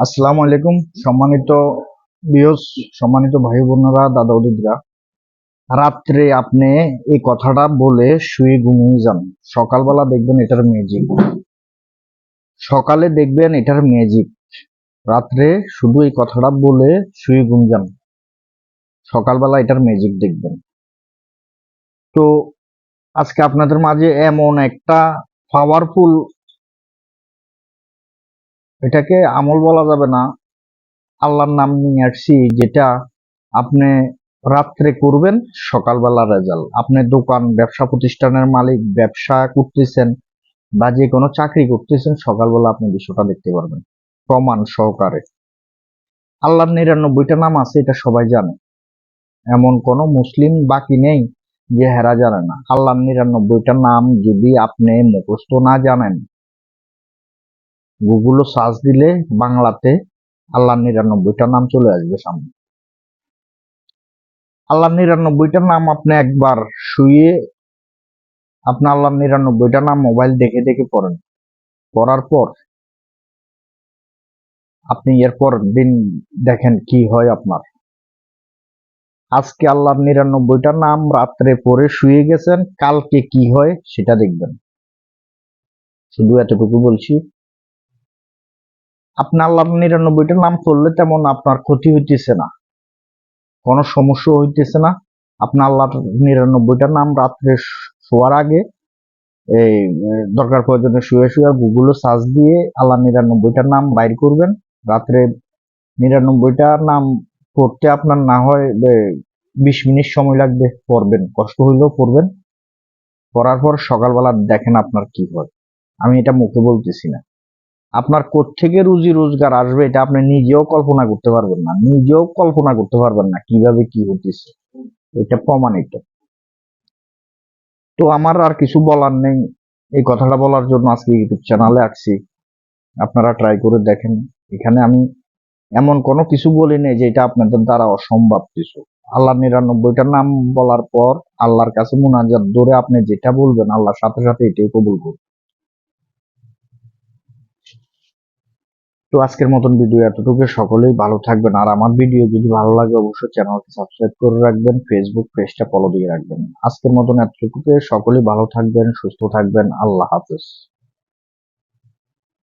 আসসালামু আলাইকুম, সম্মানিত বিয়স সম্মানিত ভাই বোনেরা, দাদা দিদিরা রাত্রে আপনি এই কথাটা বলে শুয়ে ঘুমিয়ে যান। সকালবেলা দেখবেন এটার ম্যাজিক সকালে দেখবেন এটার ম্যাজিক রাত্রে শুধু এই কথাটা বলে শুয়ে ঘুম যান। সকালবেলা এটার ম্যাজিক দেখবেন। তো আজকে আপনাদের মাঝে এমন একটা পাওয়ারফুল এটাকে আমল বলা যাবে না। আল্লাহর নাম নিয়ে আসছি, যেটা আপনি রাত্রে করবেন, সকালবেলা রেজাল্ট। আপনি দোকান, ব্যবসা প্রতিষ্ঠানের মালিক, ব্যবসা করতেছেন বা যে কোনো চাকরি করতেছেন, সকালবেলা আপনি বিষয়টা দেখতে পারবেন। প্রমাণ সহকারে। আল্লাহর নিরানব্বইটা নাম আছে, এটা সবাই জানে। এমন কোনো মুসলিম বাকি নেই যে হেরা জানে না। আল্লাহর নিরানব্বইটা নাম যদি আপনি মুখস্থ না জানেন গুগলও সার্চ দিলে বাংলাতে আল্লাহ নিরানব্বইটা নাম চলে আসবে সামনে। আল্লাহ নিরানব্বইটা নাম আপনি একবার শুয়ে আপনি আল্লাহ নিরানব্বইটা নাম মোবাইল দেখে দেখে পড়েন। পড়ার পর আপনি এরপর দিন দেখেন কি হয় আপনার। আজকে আল্লাহর নিরানব্বইটা নাম রাত্রে পরে শুয়ে গেছেন, কালকে কি হয় সেটা দেখবেন। শুধু এতটুকু বলছি। আপনি আল্লাহর নিরানব্বইটা নাম পড়লে তেমন আপনার ক্ষতি হইতেছে না। কোনো সমস্যা হইতেছে না। আপনি আল্লাহর নিরানব্বইটা নাম রাত্রে শোয়ার আগে এই দরকার প্রয়োজনে শুয়ে শুয়ে গুগলে সার্চ দিয়ে আল্লাহ নিরানব্বইটার নাম বাইর করবেন। রাত্রে নিরানব্বইটা নাম পড়তে আপনার না হয় বিশ মিনিট সময় লাগবে পড়বেন। কষ্ট হইলেও পড়বেন। পড়ার পর সকালবেলা দেখেন আপনার কি হয়। আমি এটা মুখে বলতেছি না। আপনার থেকে রুজি রোজগার আসবে এটা আপনি নিজেও কল্পনা করতে পারবেন না, নিজেও কল্পনা করতে পারবেন না কীভাবে কি হতেছে, এটা প্রমাণিত। তো আমার আর কিছু বলার নেই, এই কথাটা বলার জন্য আজকে ইউটিউব চ্যানেলে আসছি আপনারা ট্রাই করে দেখেন, এখানে আমি এমন কোনো কিছু বলি নেই যে এটা আপনাদের দ্বারা অসম্ভব কিছু। আল্লাহ নিরানব্বইটার নাম বলার পর আল্লাহর কাছে মোনাজাত ধরে আপনি যেটা বলবেন আল্লাহর সাথে সাথে এটাই কবুল করবেন তো আজকের মতন ভিডিও এতটুকু। সকলেই ভালো থাকবেন। আর আমার ভিডিও যদি ভালো লাগে, অবশ্যই চ্যানেলটি সাবস্ক্রাইব করে রাখবেন ফেসবুক পেজটা ফলো দিয়ে রাখবেন। আজকের মতন এতটুকু সকলেই ভালো থাকবেন, সুস্থ থাকবেন। আল্লাহ হাফেজ।